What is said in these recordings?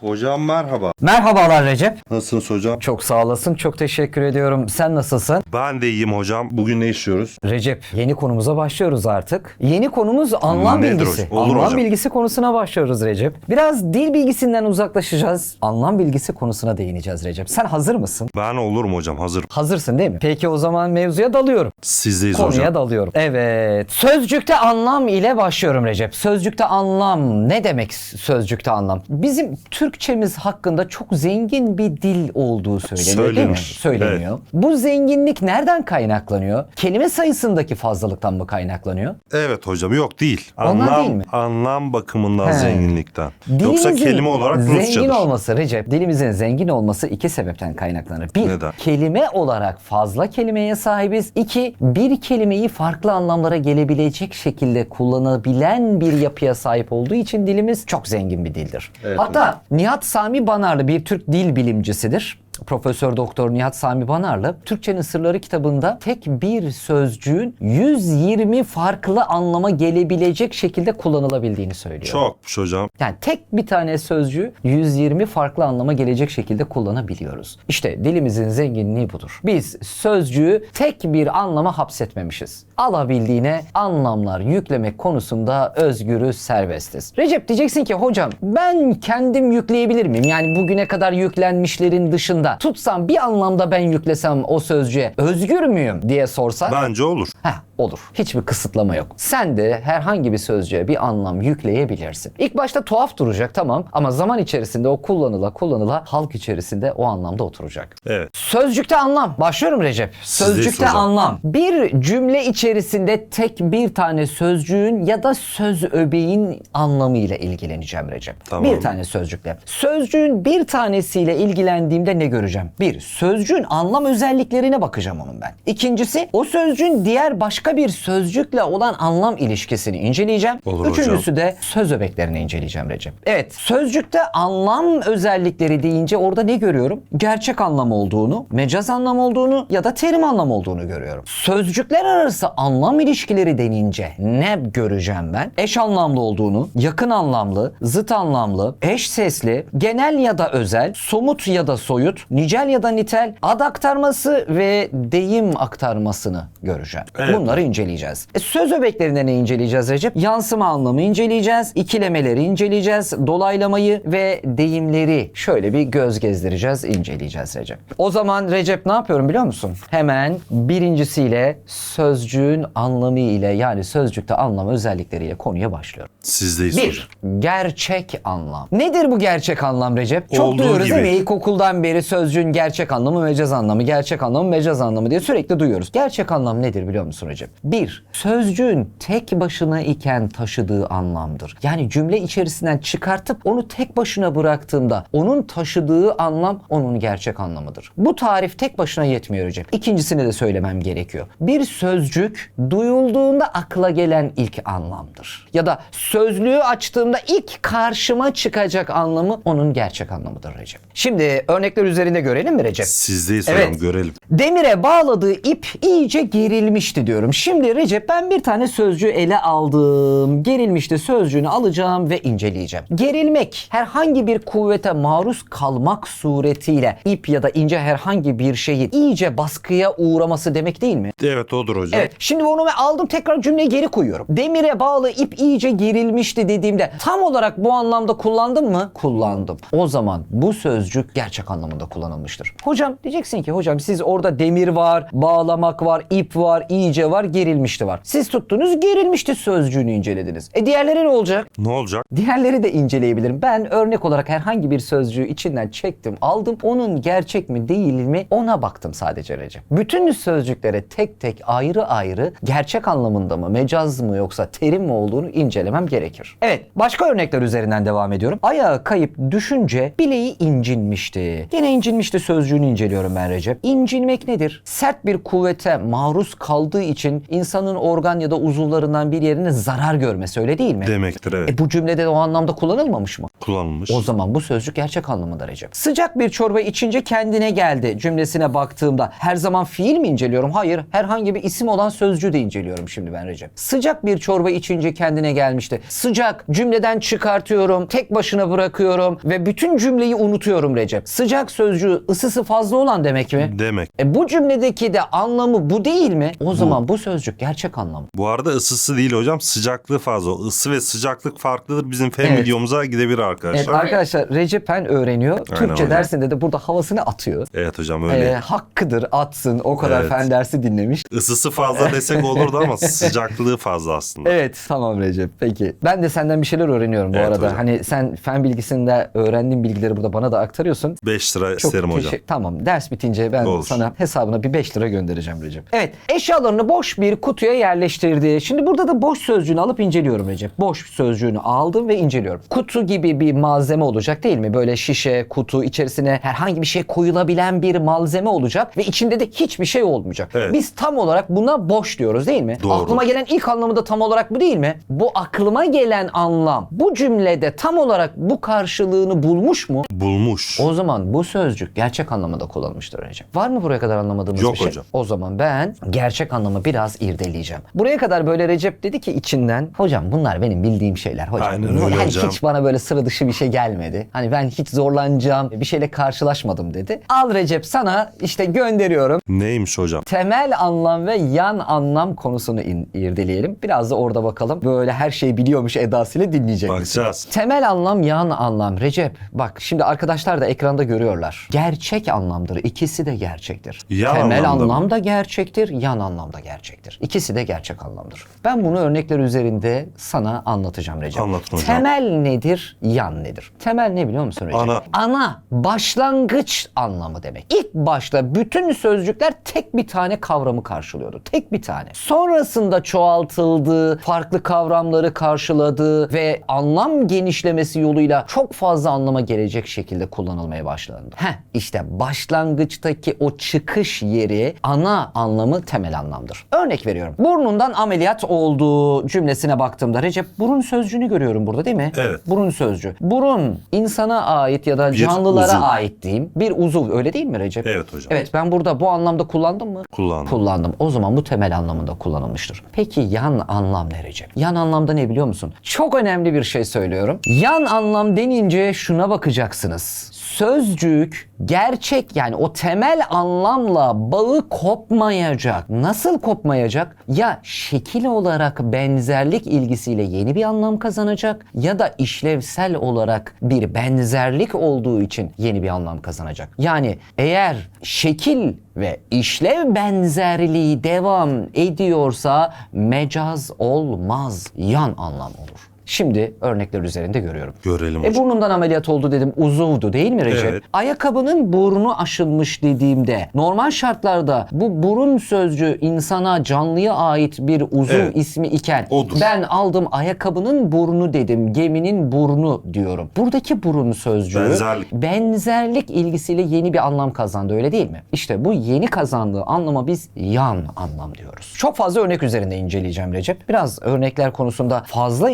Hocam merhaba. Merhabalar Recep. Nasılsınız hocam? Çok sağ olasın. Çok teşekkür ediyorum. Sen nasılsın? Ben de iyiyim hocam. Bugün ne işliyoruz? Recep, yeni konumuza başlıyoruz artık. Yeni konumuz anlam Nedir bilgisi. hocam? Olur anlam hocam. bilgisi konusuna başlıyoruz Recep. Biraz dil bilgisinden uzaklaşacağız. Anlam bilgisi konusuna değineceğiz Recep. Sen hazır mısın? Ben olurum hocam hazır. Hazırsın değil mi? Peki o zaman mevzuya dalıyorum. Sizdeyiz Konuya hocam. dalıyorum. Evet. Sözcükte anlam ile başlıyorum Recep. Sözcükte anlam ne demek sözcükte anlam? Bizim Türkçemiz hakkında çok zengin bir dil olduğu söyleniyor değil mi? Söylenir. Söyleniyor. Bu zenginlik nereden kaynaklanıyor? Kelime sayısındaki fazlalıktan mı kaynaklanıyor? Evet hocam yok değil. Anlam, değil mi? Anlam bakımından He. zenginlikten. Dilimizin Yoksa kelime olarak zengin Rusçadır. olması Recep, dilimizin zengin olması iki sebepten kaynaklanır. Bir, Neden? kelime olarak fazla kelimeye sahibiz. İki, bir kelimeyi farklı anlamlara gelebilecek şekilde kullanabilen bir yapıya sahip olduğu için dilimiz çok zengin bir dildir. Evet Hatta Nihat Sami Banarlı bir Türk dil bilimcisidir. Profesör Doktor Nihat Sami Banarlı Türkçenin Sırları kitabında tek bir sözcüğün 120 farklı anlama gelebilecek şekilde kullanılabildiğini söylüyor. Çokmuş hocam. Yani tek bir tane sözcüğü 120 farklı anlama gelecek şekilde kullanabiliyoruz. İşte dilimizin zenginliği budur. Biz sözcüğü tek bir anlama hapsetmemişiz. Alabildiğine anlamlar yüklemek konusunda özgürüz, serbestiz. Recep diyeceksin ki hocam ben kendim yükleyebilir miyim? Yani bugüne kadar yüklenmişlerin dışında tutsam bir anlamda ben yüklesem o sözcüğe özgür müyüm diye sorsak. Bence olur. Heh, olur. Hiçbir kısıtlama yok. Sen de herhangi bir sözcüğe bir anlam yükleyebilirsin. İlk başta tuhaf duracak tamam ama zaman içerisinde o kullanıla kullanıla halk içerisinde o anlamda oturacak. Evet. Sözcükte anlam. Başlıyorum Recep. Sözcükte anlam. Bir cümle içerisinde tek bir tane sözcüğün ya da söz öbeğin anlamıyla ilgileneceğim Recep. Tamam. Bir tane sözcükle. Sözcüğün bir tanesiyle ilgilendiğimde ne göreceğim? Bir, sözcüğün anlam özelliklerine bakacağım onun ben. İkincisi, o sözcüğün diğer başka bir sözcükle olan anlam ilişkisini inceleyeceğim. Olur Üçüncüsü de söz öbeklerini inceleyeceğim Recep. Evet, sözcükte anlam özellikleri deyince orada ne görüyorum? Gerçek anlam olduğunu, mecaz anlam olduğunu ya da terim anlam olduğunu görüyorum. Sözcükler arası anlam ilişkileri denince ne göreceğim ben? Eş anlamlı olduğunu, yakın anlamlı, zıt anlamlı, eş sesli, genel ya da özel, somut ya da soyut, nicel ya da nitel, ad aktarması ve deyim aktarmasını göreceğim. Evet. Bunları inceleyeceğiz. E, söz öbeklerinde ne inceleyeceğiz Recep? Yansıma anlamı inceleyeceğiz, ikilemeleri inceleyeceğiz, dolaylamayı ve deyimleri şöyle bir göz gezdireceğiz, inceleyeceğiz Recep. O zaman Recep ne yapıyorum biliyor musun? Hemen birincisiyle sözcüğün anlamı ile yani sözcükte anlam özellikleriyle konuya başlıyorum. Sizdeyiz hocam. Bir, gerçek anlam. Nedir bu gerçek anlam Recep? Çok Olduğu duyuyoruz gibi. değil mi? İlkokuldan beri sözcüğün gerçek anlamı, mecaz anlamı, gerçek anlamı, mecaz anlamı diye sürekli duyuyoruz. Gerçek anlam nedir biliyor musun Recep? Bir, sözcüğün tek başına iken taşıdığı anlamdır. Yani cümle içerisinden çıkartıp onu tek başına bıraktığımda onun taşıdığı anlam onun gerçek anlamıdır. Bu tarif tek başına yetmiyor Recep. İkincisini de söylemem gerekiyor. Bir sözcük duyulduğunda akla gelen ilk anlamdır. Ya da sözlüğü açtığımda ilk karşıma çıkacak anlamı onun gerçek anlamıdır Recep. Şimdi örnekler üzerinde görelim mi Recep? Sizdeyiz Evet. hocam görelim. Demire bağladığı ip iyice gerilmişti diyorum. Şimdi Recep ben bir tane sözcüğü ele aldım. Gerilmişti sözcüğünü alacağım ve inceleyeceğim. Gerilmek herhangi bir kuvvete maruz kalmak suretiyle ip ya da ince herhangi bir şeyin iyice baskıya uğraması demek değil mi? Evet odur hocam. Evet. Şimdi onu ben aldım tekrar cümleyi geri koyuyorum. Demire bağlı ip iyice gerilmişti dediğimde tam olarak bu anlamda kullandım mı? Kullandım. O zaman bu sözcük gerçek anlamında kullanılmıştır. Hocam diyeceksin ki hocam siz orada demir var, bağlamak var, ip var, iyice var, gerilmişti var. Siz tuttunuz gerilmişti sözcüğünü incelediniz. E diğerleri ne olacak? Ne olacak? Diğerleri de inceleyebilirim. Ben örnek olarak herhangi bir sözcüğü içinden çektim, aldım. Onun gerçek mi değil mi ona baktım sadece Recep. Bütün sözcüklere tek tek ayrı ayrı gerçek anlamında mı, mecaz mı yoksa terim mi olduğunu incelemem gerekir. Evet, başka örnekler üzerinden devam ediyorum. Ayağı kayıp düşünce bileği incinmişti. Gene incinmişti sözcüğünü inceliyorum ben Recep. İncinmek nedir? Sert bir kuvvete maruz kaldığı için insanın organ ya da uzuvlarından bir yerine zarar görmesi öyle değil mi? Demektir evet. E bu cümlede de o anlamda kullanılmamış mı? Kullanılmış. O zaman bu sözcük gerçek anlamında Recep. Sıcak bir çorba içince kendine geldi cümlesine baktığımda her zaman fiil mi inceliyorum? Hayır. Herhangi bir isim olan sözcüğü de inceliyorum şimdi ben Recep. Sıcak bir çorba içince kendine gelmişti. Sıcak cümleden çıkartıyorum, tek başına bırakıyorum ve bütün cümleyi unutuyorum Recep. Sıcak sözcüğü ısısı fazla olan demek mi? Demek. E bu cümledeki de anlamı bu değil mi? O zaman bu sözcük gerçek anlamı. Bu arada ısısı değil hocam sıcaklığı fazla. Isı ve sıcaklık farklıdır. Bizim fen Evet. videomuza gidebilir Evet arkadaşlar. arkadaşlar Recep Fen öğreniyor. Türkçe hocam. dersinde de burada havasını atıyor. Evet hocam öyle. Ee, hakkıdır atsın o kadar Evet. fen dersi dinlemiş. Isısı fazla desek olurdu ama sıcaklığı fazla aslında. Evet tamam Recep peki. Ben de senden bir şeyler öğreniyorum bu Evet arada. hocam. Hani sen fen bilgisinde öğrendiğin bilgileri burada bana da aktarıyorsun. 5 lira Çok isterim hocam. Tamam ders bitince ben Olur. sana hesabına bir 5 lira göndereceğim Recep. Evet eşyalarını boş bir kutuya yerleştirdi. Şimdi burada da boş sözcüğünü alıp inceliyorum Recep. Boş sözcüğünü aldım ve inceliyorum. Kutu gibi bir malzeme olacak değil mi? Böyle şişe, kutu içerisine herhangi bir şey koyulabilen bir malzeme olacak ve içinde de hiçbir şey olmayacak. Evet. Biz tam olarak buna boş diyoruz değil mi? Doğru. Aklıma gelen ilk anlamı da tam olarak bu değil mi? Bu aklıma gelen anlam bu cümlede tam olarak bu karşılığını bulmuş mu? Bulmuş. O zaman bu sözcük gerçek anlamında kullanılmıştır Recep. Var mı buraya kadar anlamadığımız Yok bir şey? hocam. O zaman ben gerçek anlamı biraz irdeleyeceğim. Buraya kadar böyle Recep dedi ki içinden hocam bunlar benim bildiğim şeyler hocam. Aynen öyle hani hocam. hiç bana böyle sıra dışı bir şey gelmedi. Hani ben hiç zorlanacağım bir şeyle karşılaşmadım dedi. Al Recep sana işte gönderiyorum. Neymiş hocam? Temel anlam ve yan anlam konusunu in- irdeleyelim. Biraz da orada bakalım. Böyle her şeyi biliyormuş edasıyla dinleyecek? Bakacağız. Temel anlam, yan anlam. Recep bak şimdi arkadaşlar da ekranda görüyorlar. Gerçek anlamdır. İkisi de gerçektir. Yan Temel anlamda anlam da gerçektir, yan anlam da gerçektir. İkisi de gerçek anlamdır. Ben bunu örnekler üzerinde sana anlatacağım Recep. Anlatın hocam. Temel nedir, yan nedir? Temel ne biliyor musun Recep? Ana. Ana, başlangıç anlamı demek. İlk başta bütün sözcükler tek bir tane kavramı karşılıyordu. Tek bir tane. Sonrasında çoğaltıldı, farklı kavramları karşıladı ve anlam genişlemesi yoluyla çok fazla anlama gelecek şekilde kullanılmaya başlandı. Heh, işte başlangıçtaki o çıkış yeri ana anlamı temel anlamdır. Örnek veriyorum. Burnundan ameliyat olduğu cümlesine baktığımda Recep burun sözcüğünü görüyorum burada değil mi? Evet. Burun sözcüğü. Burun insana ait ya da Bir canlılara uzuv. ait diyeyim. Bir uzuv öyle değil mi Recep? Evet hocam. Evet ben burada bu anlamda kullandım mı? Kullandım. Kullandım. O zaman bu temel anlamında kullanılmıştır. Peki yan anlam ne Recep? Yan anlamda ne biliyor musun? Çok önemli bir şey söylüyorum. Yan anlam denince şuna bakacaksınız. Sözcük gerçek yani o temel anlamla bağı kopmayacak. Nasıl kopmayacak? Ya şekil olarak benzerlik ilgisiyle yeni bir anlam kazanacak ya da işlevsel olarak bir benzerlik olduğu için yeni bir anlam kazanacak. Yani eğer şekil ve işlev benzerliği devam ediyorsa mecaz olmaz, yan anlam olur. Şimdi örnekler üzerinde görüyorum. Görelim E hocam. burnundan ameliyat oldu dedim. Uzuvdu değil mi Recep? Evet. Ayakkabının burnu aşınmış dediğimde normal şartlarda bu burun sözcüğü insana canlıya ait bir uzuv Evet. ismi iken Odur. ben aldım ayakkabının burnu dedim. Geminin burnu diyorum. Buradaki burun sözcüğü Benzerlik. benzerlik ilgisiyle yeni bir anlam kazandı öyle değil mi? İşte bu yeni kazandığı anlama biz yan anlam diyoruz. Çok fazla örnek üzerinde inceleyeceğim Recep. Biraz örnekler konusunda fazla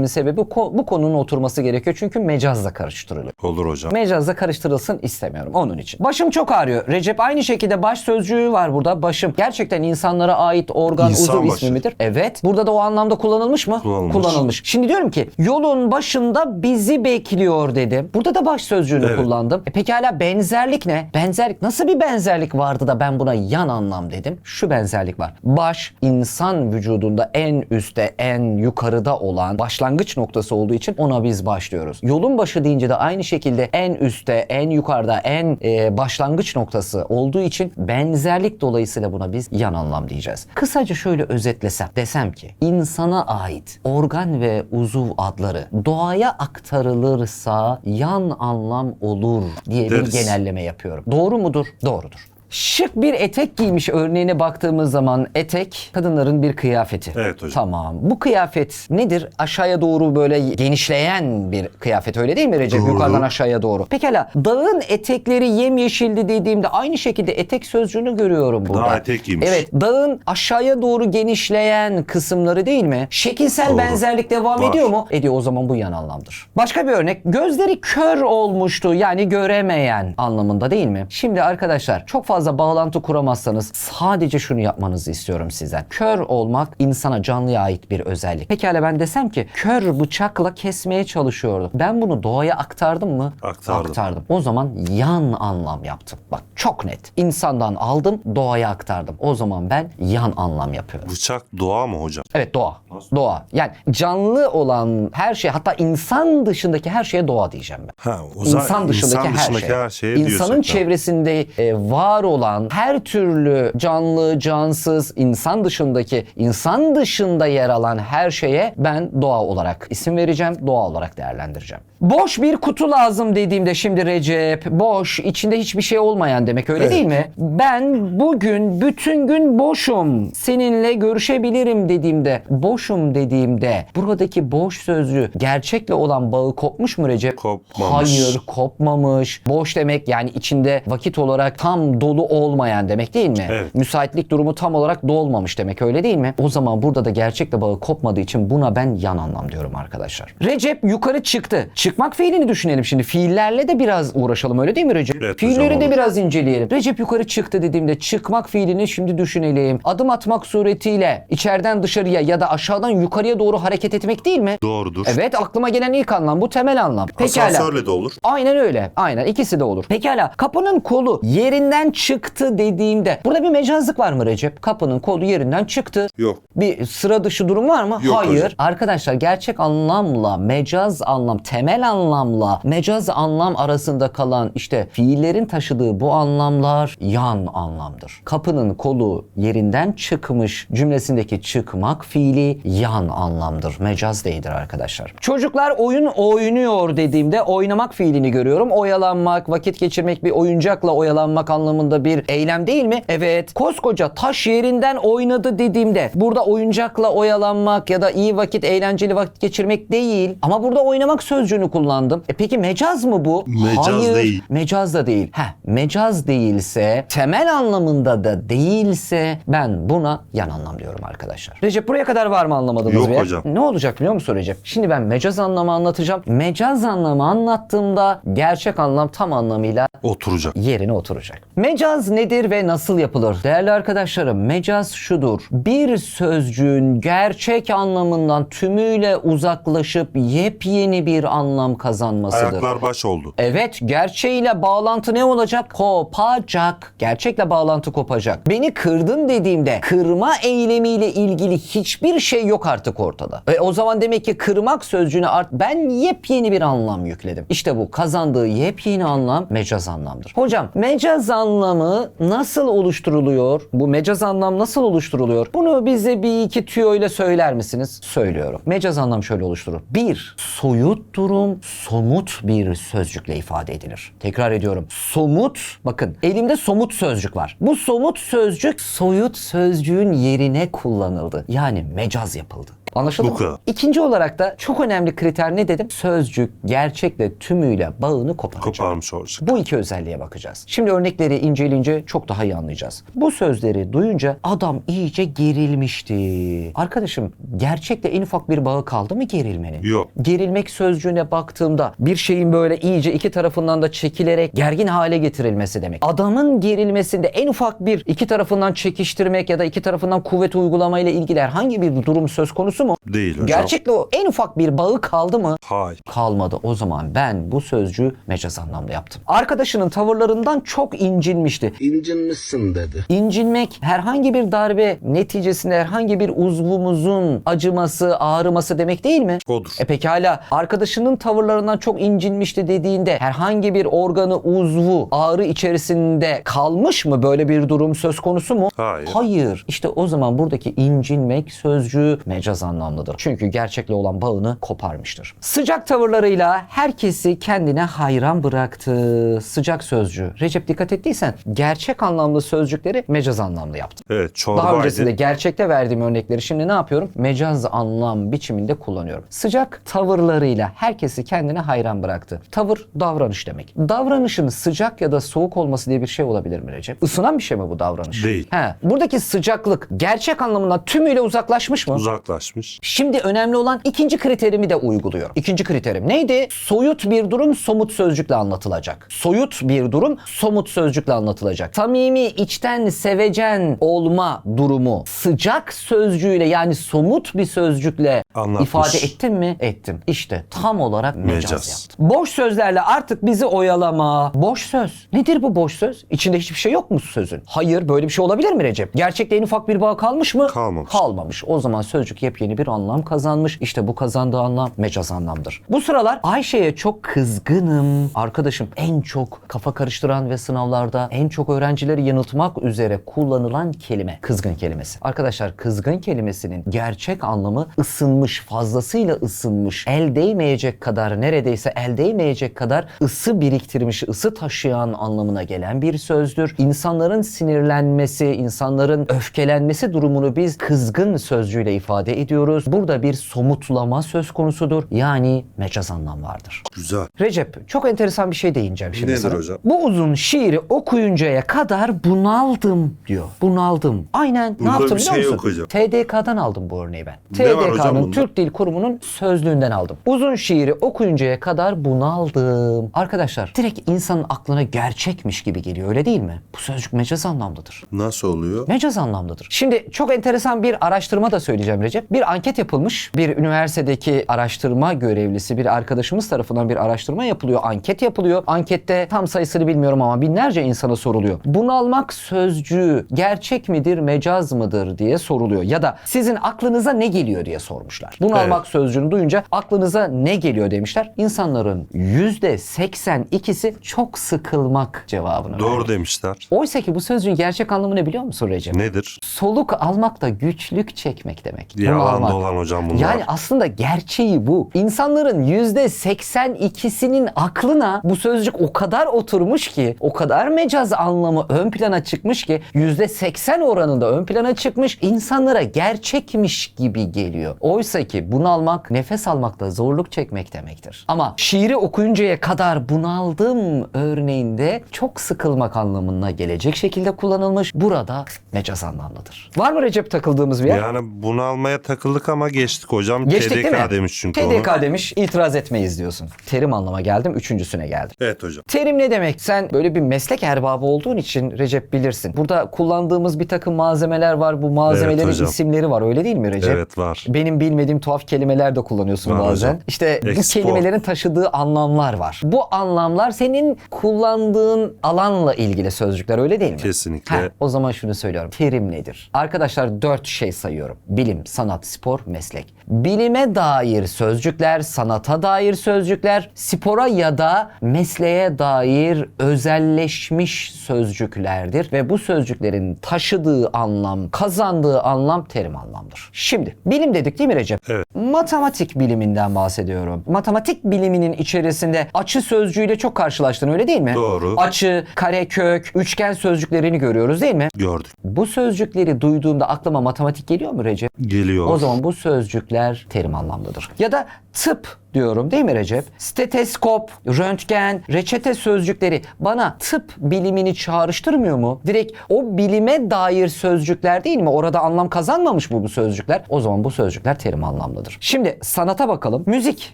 incelememin sebebi bu konunun oturması gerekiyor. Çünkü mecazla karıştırılıyor. Olur hocam. Mecazla karıştırılsın istemiyorum onun için. Başım çok ağrıyor. Recep aynı şekilde baş sözcüğü var burada. Başım. Gerçekten insanlara ait organ İnsan uzuv başı. ismi midir? Evet. Burada da o anlamda kullanılmış mı? Kullanılmış. Şimdi diyorum ki yolun başında bizi bekliyor dedim. Burada da baş sözcüğünü Evet. kullandım. E pekala benzerlik ne? Benzerlik nasıl bir benzerlik vardı da ben buna yan anlam dedim? Şu benzerlik var. Baş insan vücudunda en üstte, en yukarıda olan başlangıç noktası olduğu için ona biz başlıyoruz. Yolun başı deyince de aynı şekilde en üstte, en yukarıda, en e, başlangıç noktası olduğu için benzerlik dolayısıyla buna biz yan anlam diyeceğiz. Kısaca şöyle özetlesem desem ki insana ait organ ve uzuv adları doğaya aktarılırsa yan anlam olur diye bir Deriz. genelleme yapıyorum. Doğru mudur? Doğrudur. Şık bir etek giymiş örneğine baktığımız zaman etek kadınların bir kıyafeti. Evet hocam. Tamam. Bu kıyafet nedir? Aşağıya doğru böyle genişleyen bir kıyafet öyle değil mi Recep? Doğru. Yukarıdan aşağıya doğru. Pekala dağın etekleri yemyeşildi dediğimde aynı şekilde etek sözcüğünü görüyorum burada. Dağ etek giymiş. Evet dağın aşağıya doğru genişleyen kısımları değil mi? Şekilsel Doğru. benzerlik devam Var. ediyor mu? Ediyor o zaman bu yan anlamdır. Başka bir örnek. Gözleri kör olmuştu yani göremeyen anlamında değil mi? Şimdi arkadaşlar çok fazla bağlantı kuramazsanız sadece şunu yapmanızı istiyorum sizden. Kör olmak insana canlıya ait bir özellik. Pekala ben desem ki kör bıçakla kesmeye çalışıyordu. Ben bunu doğaya aktardım mı? Aktardım. Aktardım. O zaman yan anlam yaptım. Bak çok net. İnsandan aldım doğaya aktardım. O zaman ben yan anlam yapıyorum. Bıçak doğa mı hocam? Evet doğa. Nasıl? Doğa. Yani canlı olan her şey hatta insan dışındaki her şeye doğa diyeceğim ben. Ha, o zaman İnsan dışındaki, insan dışındaki her, her şeye İnsanın diyorsak tamam. çevresinde e, var olan her türlü canlı, cansız, insan dışındaki, insan dışında yer alan her şeye ben doğa olarak isim vereceğim, doğa olarak değerlendireceğim. Boş bir kutu lazım dediğimde şimdi Recep, boş, içinde hiçbir şey olmayan demek öyle Evet. değil mi? Ben bugün bütün gün boşum, seninle görüşebilirim dediğimde, boşum dediğimde buradaki boş sözcüğü gerçekle olan bağı kopmuş mu Recep? Kopmamış. Hayır kopmamış. Boş demek yani içinde vakit olarak tam dolu olmayan demek değil mi? Evet. Müsaitlik durumu tam olarak dolmamış demek öyle değil mi? O zaman burada da gerçekle bağı kopmadığı için buna ben yan anlam diyorum arkadaşlar. Recep yukarı çıktı. Çıkmak fiilini düşünelim şimdi. Fiillerle de biraz uğraşalım öyle değil mi Recep? Evet Fiilleri de biraz inceleyelim. Recep yukarı çıktı dediğimde çıkmak fiilini şimdi düşünelim. Adım atmak suretiyle içeriden dışarıya ya da aşağıdan yukarıya doğru hareket etmek değil mi? Doğrudur. Evet aklıma gelen ilk anlam bu temel anlam. Pekala. Asansörle de olur. Aynen öyle. Aynen ikisi de olur. Pekala kapının kolu yerinden çıktı dediğimde burada bir mecazlık var mı Recep? Kapının kolu yerinden çıktı. Yok. Bir sıra dışı durum var mı? Yok Hayır. hocam. Arkadaşlar gerçek anlamla mecaz anlam, temel anlamla mecaz anlam arasında kalan işte fiillerin taşıdığı bu anlamlar yan anlamdır. Kapının kolu yerinden çıkmış cümlesindeki çıkmak fiili yan anlamdır. Mecaz değildir arkadaşlar. Çocuklar oyun oynuyor dediğimde oynamak fiilini görüyorum. Oyalanmak, vakit geçirmek bir oyuncakla oyalanmak anlamında bir eylem değil mi? Evet. Koskoca taş yerinden oynadı dediğimde burada oyuncakla oyalanmak ya da iyi vakit, eğlenceli vakit geçirmek değil. Ama burada oynamak sözcüğünü kullandım. E peki mecaz mı bu? Mecaz Hayır, değil. Mecaz da değil. Heh, mecaz değilse, temel anlamında da değilse ben buna yan anlam diyorum arkadaşlar. Recep buraya kadar var mı anlamadınız Yok yer? hocam. Ne olacak biliyor musun Recep? Şimdi ben mecaz anlamı anlatacağım. Mecaz anlamı anlattığımda gerçek anlam tam anlamıyla Oturacak. yerine oturacak. Mecaz nedir ve nasıl yapılır? Değerli arkadaşlarım mecaz şudur. Bir sözcüğün gerçek anlamından tümüyle uzaklaşıp yepyeni bir anlam kazanmasıdır. Ayaklar baş oldu. Evet, gerçeğiyle bağlantı ne olacak? Kopacak. Gerçekle bağlantı kopacak. Beni kırdın dediğimde kırma eylemiyle ilgili hiçbir şey yok artık ortada. Ve o zaman demek ki kırmak sözcüğüne art ben yepyeni bir anlam yükledim. İşte bu kazandığı yepyeni anlam mecaz anlamdır. Hocam mecaz anlamı nasıl oluşturuluyor? Bu mecaz anlam nasıl oluşturuluyor? Bunu bize bir iki tüyo ile söyler misiniz? Söylüyorum. Mecaz anlam şöyle oluşturur. Bir, soyut durum somut bir sözcükle ifade edilir. Tekrar ediyorum. Somut, bakın elimde somut sözcük var. Bu somut sözcük soyut sözcüğün yerine kullanıldı. Yani mecaz yapıldı. Anlaşıldı Bu mı? kadar. İkinci olarak da çok önemli kriter ne dedim? Sözcük gerçekle tümüyle bağını koparacak. Koparmış olacak. Bu iki özelliğe bakacağız. Şimdi örnekleri inceleyince çok daha iyi anlayacağız. Bu sözleri duyunca adam iyice gerilmişti. Arkadaşım gerçekle en ufak bir bağı kaldı mı gerilmenin? Yok. Gerilmek sözcüğüne baktığımda bir şeyin böyle iyice iki tarafından da çekilerek gergin hale getirilmesi demek. Adamın gerilmesinde en ufak bir iki tarafından çekiştirmek ya da iki tarafından kuvvet uygulamayla ilgili herhangi bir durum söz konusu mu? Değil hocam. Gerçekle o en ufak bir bağı kaldı mı? Hayır. kalmadı. O zaman ben bu sözcüğü mecaz anlamda yaptım. Arkadaşının tavırlarından çok incinmişti. incinmişsin dedi. İncinmek herhangi bir darbe neticesinde herhangi bir uzvumuzun acıması, ağrıması demek değil mi? Odur. E pekala arkadaşının tavırlarından çok incinmişti dediğinde herhangi bir organı, uzvu ağrı içerisinde kalmış mı? Böyle bir durum söz konusu mu? Hayır. Hayır. İşte o zaman buradaki incinmek sözcüğü mecaz anlamlıdır. Çünkü gerçekle olan bağını koparmıştır. Sıcak tavırlarıyla herkesi kendine hayran bıraktı. Sıcak sözcüğü. Recep dikkat ettiysen gerçek anlamlı sözcükleri mecaz anlamlı yaptı. Evet çorbaydı. Daha öncesinde gerçekte verdiğim örnekleri şimdi ne yapıyorum? Mecaz anlam biçiminde kullanıyorum. Sıcak tavırlarıyla herkesi kendine hayran bıraktı. Tavır davranış demek. Davranışın sıcak ya da soğuk olması diye bir şey olabilir mi Recep? Isınan bir şey mi bu davranış? Değil. He, buradaki sıcaklık gerçek anlamından tümüyle uzaklaşmış mı? Uzaklaşmış. Şimdi önemli olan ikinci kriterimi de uyguluyorum. İkinci kriterim neydi? Soyut bir durum somut sözcükle anlatılacak. Soyut bir durum somut sözcükle anlatılacak. Samimi, içten, sevecen olma durumu sıcak sözcüğüyle yani somut bir sözcükle Anlatmış. ifade ettim mi? Ettim. İşte tam olarak mecaz, Mecaz. yaptım. Boş sözlerle artık bizi oyalama. Boş söz. Nedir bu boş söz? İçinde hiçbir şey yok mu sözün? Hayır böyle bir şey olabilir mi Recep? Gerçekle en ufak bir bağ kalmış mı? Kalmamış. Kalmamış. O zaman sözcük yepyeni bir anlam kazanmış. İşte bu kazandığı anlam mecaz anlamdır. Bu sıralar Ayşe'ye çok kızgınım. Arkadaşım en çok kafa karıştıran ve sınavlarda en çok öğrencileri yanıltmak üzere kullanılan kelime kızgın kelimesi. Arkadaşlar kızgın kelimesinin gerçek anlamı ısınmış, fazlasıyla ısınmış, el değmeyecek kadar neredeyse el değmeyecek kadar ısı biriktirmiş, ısı taşıyan anlamına gelen bir sözdür. İnsanların sinirlenmesi, insanların öfkelenmesi durumunu biz kızgın sözcüğüyle ifade ediyoruz. Burada bir somutlama söz konusudur. Yani mecaz anlam vardır. Güzel. Recep çok enteresan bir şey değineceğim şimdi Nedir sana. hocam? Bu uzun şiiri okuyuncaya kadar bunaldım diyor. Bunaldım. Aynen ne Bunda yaptım bir biliyor şey musun? yok hocam. TDK'dan aldım bu örneği ben. Ne var hocam TDK'nın bunda? Türk Dil Kurumu'nun sözlüğünden aldım. Uzun şiiri okuyuncaya kadar bunaldım. Arkadaşlar direkt insanın aklına gerçekmiş gibi geliyor öyle değil mi? Bu sözcük mecaz anlamlıdır. Nasıl oluyor? Mecaz anlamlıdır. Şimdi çok enteresan bir araştırma da söyleyeceğim Recep. Bir anket yapılmış. Bir üniversitedeki araştırma görevlisi bir arkadaşımız tarafından bir araştırma yapılıyor. Anket yapılıyor. Ankette tam sayısını bilmiyorum ama binlerce insana soruluyor. Bunalmak sözcüğü gerçek midir, mecaz mıdır diye soruluyor. Ya da sizin aklınıza ne geliyor diye sormuşlar. Bunalmak sözcüğünü duyunca aklınıza ne geliyor demişler. İnsanların %82'si çok sıkılmak cevabını Doğru verdi. demişler. Oysa ki bu sözcüğün gerçek anlamı ne biliyor musun Recep? Nedir? Soluk almak da güçlük çekmek demek. Yalan almak. dolan hocam bunlar. Yani aslında gerçeği bu. İnsanların %82'sinin aklına bu sözcük o kadar oturmuş ki, o kadar mecaz anlamı ön plana çıkmış ki %80 oranında ön plana çıkmış. insanlara gerçekmiş gibi geliyor. Oysa ki bunalmak, nefes almakta zorluk çekmek demektir. Ama şiiri okuyuncaya kadar bunaldım örneğinde çok sıkılmak anlamına gelecek şekilde kullanılmış. Burada mecaz anlamlıdır. Var mı Recep takıldığımız bir yer? Yani bunu almaya takıldık ama geçtik hocam. Geçtik TDK değil mi? demiş çünkü TDK onu. demiş itiraz etmeyiz diyorsun. Terim anlama geldim üçüncüsüne geldim. Evet hocam. Terim ne demek? Sen böyle bir meslek erbabı olduğun için Recep bilirsin. Burada kullandığımız bir takım malzemeler var. Bu malzemelerin Evet hocam. isimleri var öyle değil mi Recep? Evet var. Benim bilmediğim tuhaf kelimeler de kullanıyorsun Var bazen. hocam. İşte bu Export. kelimelerin taşıdığı anlamlar var. Bu anlamlar senin kullandığın alanla ilgili sözcükler öyle değil mi? Kesinlikle. Heh, o zaman şunu söylüyorum. Terim nedir? Arkadaşlar dört şey sayıyorum. Bilim, sanat, spor, meslek. Bilime dair sözcükler, sanata dair sözcükler, spora ya da mesleğe dair özelleşmiş sözcüklerdir. Ve bu sözcüklerin taşıdığı anlam, kazandığı anlam terim anlamdır. Şimdi bilim dedik değil mi Recep? Evet. Matematik biliminden bahsediyorum. Matematik biliminin içerisinde açı sözcüğüyle çok karşılaştın öyle değil mi? Doğru. Açı, karekök, üçgen sözcüklerini görüyoruz değil mi? Gördük. Bu sözcükleri duyduğumda aklıma matematik geliyor mu Recep? Geliyor. O zaman bu sözcükler terim anlamlıdır. Ya da tıp diyorum değil mi Recep? Steteskop, röntgen, reçete sözcükleri bana tıp bilimini çağrıştırmıyor mu? Direkt o bilime dair sözcükler değil mi? Orada anlam kazanmamış mı bu sözcükler? O zaman bu sözcükler terim anlamlıdır. Şimdi sanata bakalım. Müzik.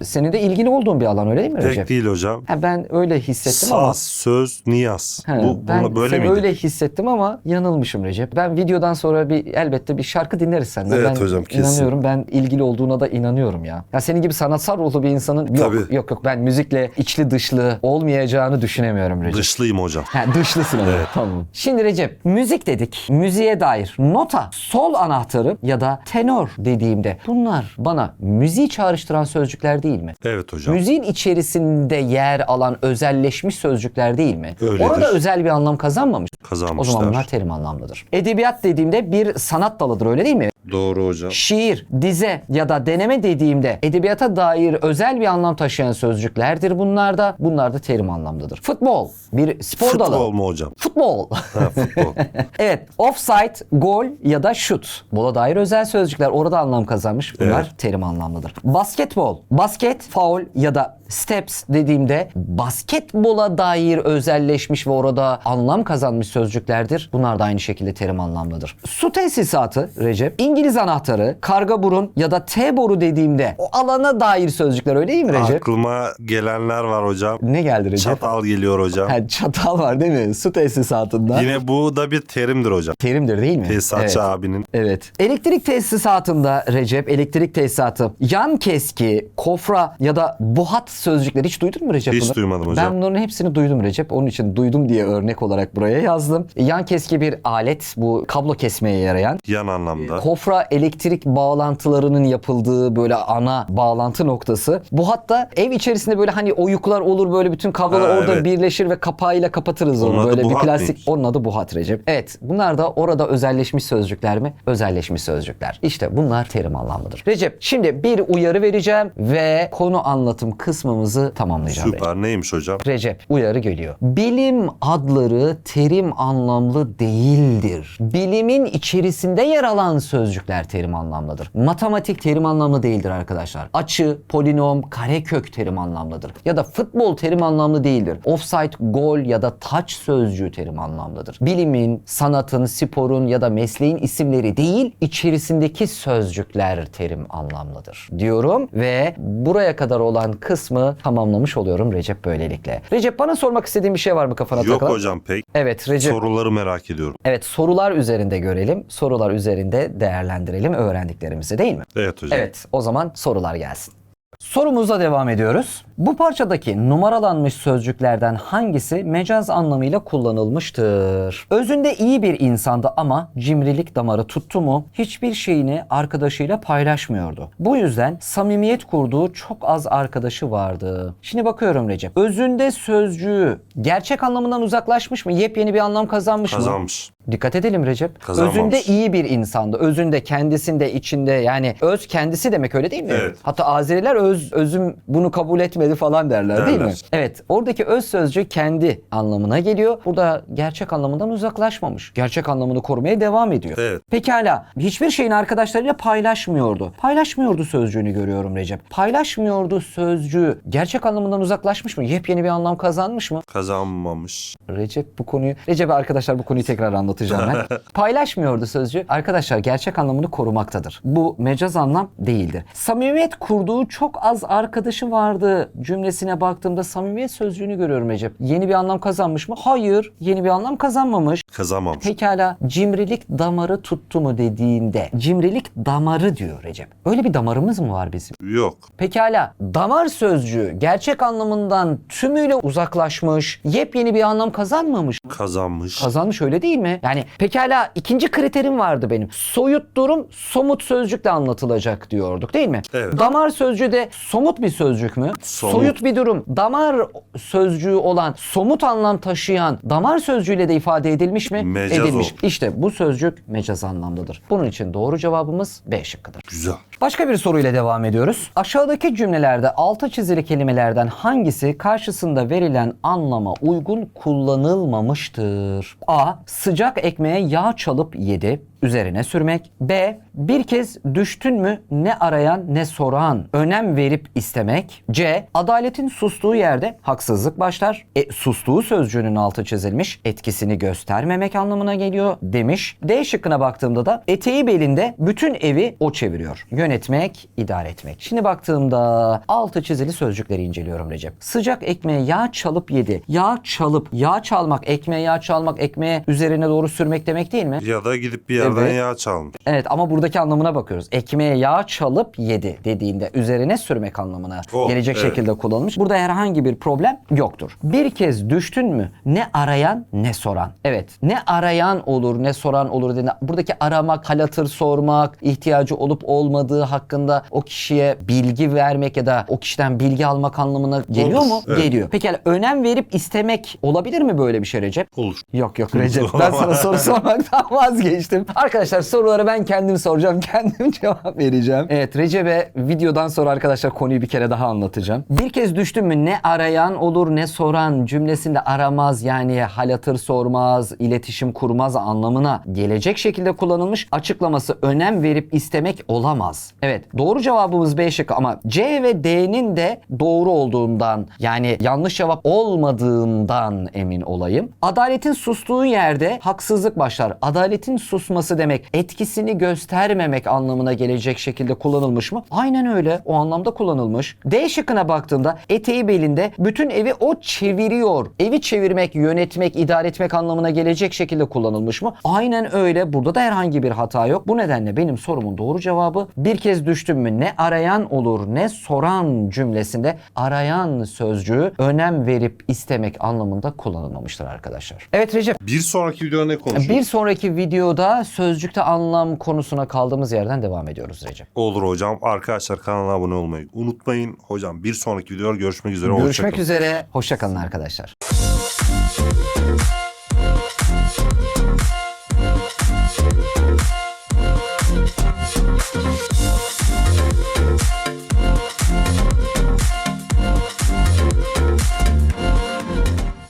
Senin de ilgili olduğun bir alan öyle değil mi Tek Recep? değil hocam. Ha, ben öyle hissettim ama. Saz, söz, niyaz. He, Bu ben böyle miydi? öyle hissettim ama yanılmışım Recep. Ben videodan sonra bir elbette bir şarkı dinleriz senden. Evet ben hocam, kesin. inanıyorum. Ben ilgili olduğuna da inanıyorum ya. Ya senin gibi sanatsal ruhlu bir insanın yok Tabii. yok yok ben müzikle içli dışlı olmayacağını düşünemiyorum Recep. Dışlıyım hocam. Ha, dışlısın ama. Evet. Tamam. Şimdi Recep, müzik dedik. Müziğe dair nota, sol anahtarı ya da tenor dediğimde bunlar bana müziği çağrıştıran sözcükler değil mi? Evet hocam. Müziğin içerisinde yer alan özelleşmiş sözcükler değil mi? Öyledir. Orada özel bir anlam kazanmamış. O Kazanmışlar. zaman bunlar terim anlamlıdır. Edebiyat dediğimde bir sanat dalıdır öyle değil mi? Doğru hocam. Şiir, dize ya da deneme dediğimde edebiyata dair özel bir anlam taşıyan sözcüklerdir bunlar da. Bunlar da terim anlamdadır. Futbol bir spor dalı. Futbol mu hocam? Futbol. Ha, futbol. evet. Offside, gol ya da şut. Bola dair özel sözcükler orada anlam kazanmış. Bunlar Evet. terim anlamlıdır. Basketbol. Basket, faul ya da steps dediğimde basketbola dair özelleşmiş ve orada anlam kazanmış sözcüklerdir. Bunlar da aynı şekilde terim anlamlıdır. Su tesisatı Recep, İngiliz anahtarı, karga burun ya da T boru dediğimde o alana dair sözcükler öyle değil mi Recep? Aklıma gelenler var hocam. Ne geldi Recep? Çatal geliyor hocam. Ha, çatal var değil mi? Su tesisatında. Yine bu da bir terimdir hocam. Terimdir değil mi? Tesisatçı Evet. abinin. Evet. Elektrik tesisatında Recep, elektrik tesisatı, yan keski, kofra ya da buhat sözcükleri hiç duydun mu Recep? Hiç bunları? duymadım hocam. Ben bunların hepsini duydum Recep. Onun için duydum diye örnek olarak buraya yazdım. Yan keski bir alet. Bu kablo kesmeye yarayan. Yan anlamda. Kofra elektrik bağlantılarının yapıldığı böyle ana bağlantı noktası. Bu hatta ev içerisinde böyle hani oyuklar olur böyle bütün kablolar Ha, orada evet. birleşir ve kapağıyla kapatırız onu. Onun adı böyle bir buhat plastik. mıymış? Onun adı buhat Recep. Evet bunlar da orada özelleşmiş sözcükler mi? Özelleşmiş sözcükler. İşte bunlar terim anlamlıdır. Recep şimdi bir uyarı vereceğim ve konu anlatım kısmımızı tamamlayacağım. Recep. Süper. Neymiş hocam? Recep uyarı geliyor. Bilim adları terim anlamlı değildir. Bilimin içerisinde yer alan sözcükler terim anlamlıdır. Matematik terim anlamlı değildir arkadaşlar. Açı, polinom, karekök terim anlamlıdır. Ya da futbol terim anlamlı değildir. Offside, gol ya da taç sözcüğü terim anlamlıdır. Bilimin, sanatın, sporun ya da mesleğin isimleri değil, içerisindeki sözcükler terim anlamlıdır diyorum ve buraya kadar olan kısmı tamamlamış oluyorum Recep böylelikle. Recep bana sormak istediğin bir şey var mı kafana Yok takılan? hocam pek. Evet Recep. Soruları merak ediyorum. Evet sorular üzerinde görelim. Sorular üzerinde değerlendirelim öğrendiklerimizi değil mi? Evet hocam. Evet o zaman sorular gelsin. Sorumuza devam ediyoruz. Bu parçadaki numaralanmış sözcüklerden hangisi mecaz anlamıyla kullanılmıştır? Özünde iyi bir insandı ama cimrilik damarı tuttu mu hiçbir şeyini arkadaşıyla paylaşmıyordu. Bu yüzden samimiyet kurduğu çok az arkadaşı vardı. Şimdi bakıyorum Recep. Özünde sözcüğü gerçek anlamından uzaklaşmış mı? Yepyeni bir anlam kazanmış mı? Kazanmış. Dikkat edelim Recep. Kazanmamış. Özünde iyi bir insandı. Özünde, kendisinde, içinde yani öz kendisi demek öyle değil mi? Evet. Hatta Azeriler öz özüm bunu kabul etmedi falan derler, değil mi? Derler. Evet. Oradaki öz sözcüğü kendi anlamına geliyor. Burada gerçek anlamından uzaklaşmamış. Gerçek anlamını korumaya devam ediyor. Evet. Pekala. Hiçbir şeyin arkadaşlarıyla paylaşmıyordu. Paylaşmıyordu sözcüğünü görüyorum Recep. Paylaşmıyordu sözcüğü gerçek anlamından uzaklaşmış mı? Yepyeni bir anlam kazanmış mı? Kazanmamış. Recep bu konuyu Recep arkadaşlar bu konuyu tekrar anlatacağım ben. Paylaşmıyordu sözcüğü. Arkadaşlar gerçek anlamını korumaktadır. Bu mecaz anlam değildir. Samimiyet kurduğu çok az arkadaşı vardı cümlesine baktığımda samimiyet sözcüğünü görüyorum Recep. Yeni bir anlam kazanmış mı? Hayır. Yeni bir anlam kazanmamış. Kazanmamış. Pekala cimrilik damarı tuttu mu dediğinde cimrilik damarı diyor Recep. Öyle bir damarımız mı var bizim? Yok. Pekala damar sözcüğü gerçek anlamından tümüyle uzaklaşmış, yepyeni bir anlam kazanmamış. Kazanmış. Kazanmış öyle değil mi? Yani pekala ikinci kriterim vardı benim. Soyut durum somut sözcükle anlatılacak diyorduk değil mi? Evet. Damar sözcüğü de somut bir sözcük mü? Somut. Soyut bir durum. Damar sözcüğü olan somut anlam taşıyan damar sözcüğüyle de ifade edilmiş mi? Mecaz edilmiş. olmuş. İşte bu sözcük mecaz anlamdadır. Bunun için doğru cevabımız B şıkkıdır. Güzel. Başka bir soruyla devam ediyoruz. Aşağıdaki cümlelerde altı çizili kelimelerden hangisi karşısında verilen anlama uygun kullanılmamıştır? A. Sıcak ekmeğe yağ çalıp yedi. Üzerine sürmek. B. Bir kez düştün mü ne arayan ne soran önem verip istemek. C. Adaletin sustuğu yerde haksızlık başlar. E, sustuğu sözcüğünün altı çizilmiş. Etkisini göstermemek anlamına geliyor demiş. D şıkkına baktığımda da eteği belinde bütün evi o çeviriyor. Yönetmek, idare etmek. Şimdi baktığımda altı çizili sözcükleri inceliyorum Recep. Sıcak ekmeğe yağ çalıp yedi. Yağ çalıp, yağ çalmak, ekmeğe yağ çalmak, ekmeğe üzerine doğru sürmek demek değil mi? Ya da gidip bir yerden Evet. yağ çalmış. Evet ama buradaki anlamına bakıyoruz. Ekmeğe yağ çalıp yedi dediğinde üzerine sürmek anlamına Oh, gelecek evet. şekilde kullanılmış. Burada herhangi bir problem yoktur. Bir kez düştün mü ne arayan ne soran. Evet ne arayan olur ne soran olur dediğinde buradaki aramak, hal hatır sormak, ihtiyacı olup olmadığı hakkında o kişiye bilgi vermek ya da o kişiden bilgi almak anlamına geliyor Olur, mu? evet. Geliyor. Peki önem verip istemek olabilir mi böyle bir şey Recep? Olur. Yok yok Recep ben sana soru sormaktan vazgeçtim. Arkadaşlar soruları ben kendim soracağım. Kendim cevap vereceğim. Evet Recep'e videodan sonra arkadaşlar konuyu bir kere daha anlatacağım. Bir kez düştüm mü ne arayan olur ne soran cümlesinde aramaz yani hal hatır sormaz, iletişim kurmaz anlamına gelecek şekilde kullanılmış. Açıklaması önem verip istemek olamaz. Evet doğru cevabımız B şıkkı ama C ve D'nin de doğru olduğundan yani yanlış cevap olmadığından emin olayım. Adaletin sustuğu yerde haksızlık başlar. Adaletin susması demek etkisini göstermemek anlamına gelecek şekilde kullanılmış mı? Aynen öyle. O anlamda kullanılmış. D şıkkına baktığımda eteği belinde bütün evi o çeviriyor. Evi çevirmek, yönetmek, idare etmek anlamına gelecek şekilde kullanılmış mı? Aynen öyle. Burada da herhangi bir hata yok. Bu nedenle benim sorumun doğru cevabı bir kez düştüm mü ne arayan olur ne soran cümlesinde arayan sözcüğü önem verip istemek anlamında kullanılmamıştır arkadaşlar. Evet Recep. Bir sonraki videoda ne konuşuyoruz? Bir sonraki videoda sözcükte anlam konusuna kaldığımız yerden devam ediyoruz Recep. Olur hocam. Arkadaşlar kanala abone olmayı unutmayın. Hocam bir sonraki videoda görüşmek üzere. Görüşmek Hoşçakalın. üzere. Hoşçakalın arkadaşlar.